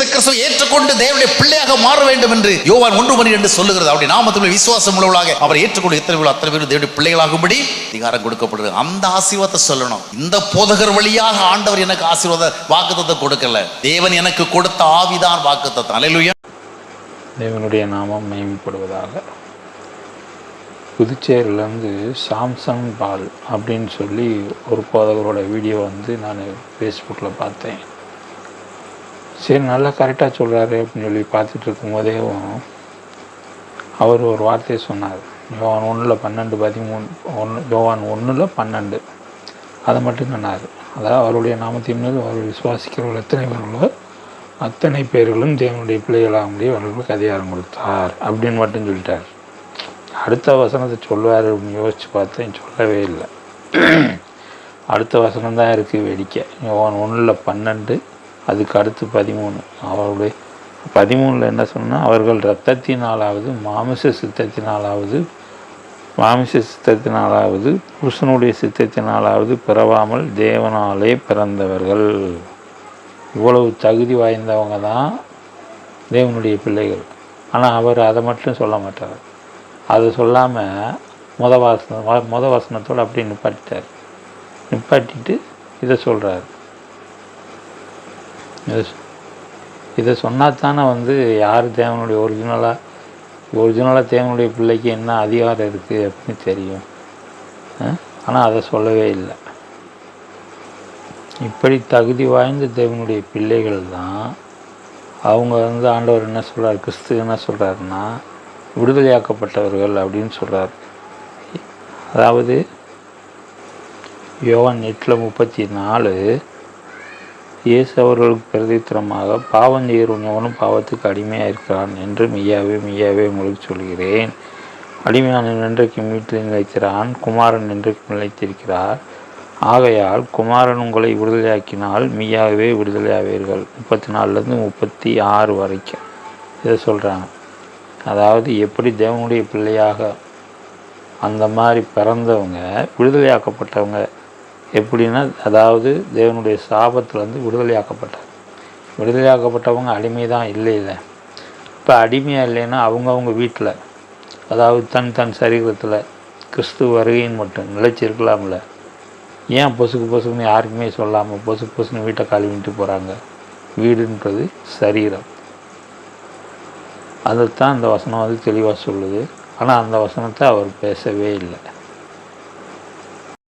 இயேசு கிறிஸ்துவை ஏற்றுக்கொண்டு தேவனுடைய பிள்ளையாக மாற வேண்டும் என்று யோவான் ஒன்று மணி என்று சொல்லுகிறது. அவருடைய நாமத்தில் விசுவாசம் உள்ளவர்களாக அவர் ஏற்றுக்கொண்டு எத்தனை பேர் அத்தனை பேர் தேவனுடைய பிள்ளைகளாகும்படி அதிகாரம் கொடுக்கப்படுது அந்த ஆசீர்வாதத்தை சொல்லணும். இந்த போதகர் வழியாக ஆண்டவர் எனக்கு ஆசீர்வாத வாக்குத்தத்தை கொடுக்கல. தேவன் எனக்கு கொடுத்த ஆவிதான் வாக்குத்தத்தை அலையிலுயா தேவனுடைய நாமம் மேம்படுவதாக புதுச்சேரியிலேருந்து சாம்சங் பால் அப்படின்னு சொல்லி ஒரு போதகரோட வீடியோ வந்து நான் ஃபேஸ்புக்கில் பார்த்தேன். சரி நல்லா கரெக்டாக சொல்கிறாரு அப்படின்னு சொல்லி பார்த்துட்டு இருக்கும்போதேவும் அவர் ஒரு வார்த்தையை சொன்னார். யோவான் ஒன்றில் பன்னெண்டு பதிமூணு ஒன்று யோவான் ஒன்றில் பன்னெண்டு. அதை மட்டும் சொன்னார். அதாவது அவருடைய நாமத்தின் மீது அவர் விசுவாசிக்கிறவர்கள் எத்தனை பேர்களோ அத்தனை பேர்களும் தேவனுடைய பிள்ளைகளாக முடியும் அவர்களுக்கு அதிகாரம் கொடுத்தார் அப்படின்னு மட்டும் சொல்லிட்டார். அடுத்த வசனத்தை சொல்லுவார் அப்படின்னு யோசித்து பார்த்தேன் சொல்லவே இல்லை. அடுத்த வசனம் தான் இருக்குது வேடிக்கை. யோவான் ஒன்றில் பன்னெண்டு அதுக்கு அடுத்து பதிமூணு. அவருடைய பதிமூணில் என்ன சொன்னால் அவர்கள் இரத்தத்தினாலாவது மாமிச சித்தத்தினாலாவது மாமிச சித்தத்தினாலாவது புருஷனுடைய சித்தத்தினாலாவது பிறவாமல் தேவனாலே பிறந்தவர்கள். இவ்வளவு தகுதி வாய்ந்தவங்க தான் தேவனுடைய பிள்ளைகள். ஆனால் அவர் அதை மட்டும் சொல்ல மாட்டார். அதை சொல்லாமல் முத வாசனம் முத வாசனத்தோடு அப்படியே நிப்பாட்டிட்டார். நிப்பாட்டிட்டு இதை சொல்கிறார் இதை இதை சொன்னால் தானே வந்து யார் தேவனுடைய ஒரிஜினலாக ஒரிஜினலாக தேவனுடைய பிள்ளைக்கு என்ன அதிகாரம் இருக்குது அப்படின்னு தெரியும். ஆனால் அதை சொல்லவே இல்லை. இப்படி தகுதி வாய்ந்த தேவனுடைய பிள்ளைகள் தான் அவங்க வந்து ஆண்டவர் என்ன சொல்கிறார் கிறிஸ்து என்ன சொல்கிறாருன்னா விடுதலையாக்கப்பட்டவர்கள் அப்படின்னு சொல்கிறார் அதாவது யோவான் எட்டில் முப்பத்தி நாலு இயேசு அவர்களுக்கு பிரதித்திரமாக பாவம் செய்கிறவன் எவனும் பாவத்துக்கு அடிமையாக இருக்கிறான் என்று மெய்யாவே மெய்யாவே உங்களுக்கு சொல்கிறேன். அடிமையான இன்றைக்கு வீட்டில் நிலைக்கிறான் குமாரன் இன்றைக்கு நிலைத்திருக்கிறார். ஆகையால் குமாரன் உங்களை விடுதலையாக்கினால் மெய்யாகவே விடுதலையாவீர்கள். முப்பத்தி நாலுலேருந்து முப்பத்தி ஆறு வரைக்கும் இதை சொல்கிறாங்க அதாவது எப்படி தேவனுடைய பிள்ளையாக அந்த மாதிரி பிறந்தவங்க விடுதலையாக்கப்பட்டவங்க எப்படின்னா அதாவது தேவனுடைய சாபத்திலேருந்து விடுதலையாக்கப்பட்டார். விடுதலையாக்கப்பட்டவங்க அடிமை தான் இல்லை இல்லை. இப்போ அடிமையாக இல்லைன்னா அவங்கவுங்க வீட்டில் அதாவது தன் தன் சரீரத்தில் கிறிஸ்து வருகையின் மட்டும் நிலைச்சிருக்கலாம்ல. ஏன் பொசுக்கு பொசுக்குன்னு யாருக்குமே சொல்லாமல் பொசுக்கு பொசுன்னு வீட்டை கழுவிட்டு போகிறாங்க வீடுன்றது சரீரம். அதைத்தான் அந்த வசனம் வந்து தெளிவாக சொல்லுது. ஆனால் அந்த வசனத்தை அவர் பேசவே இல்லை.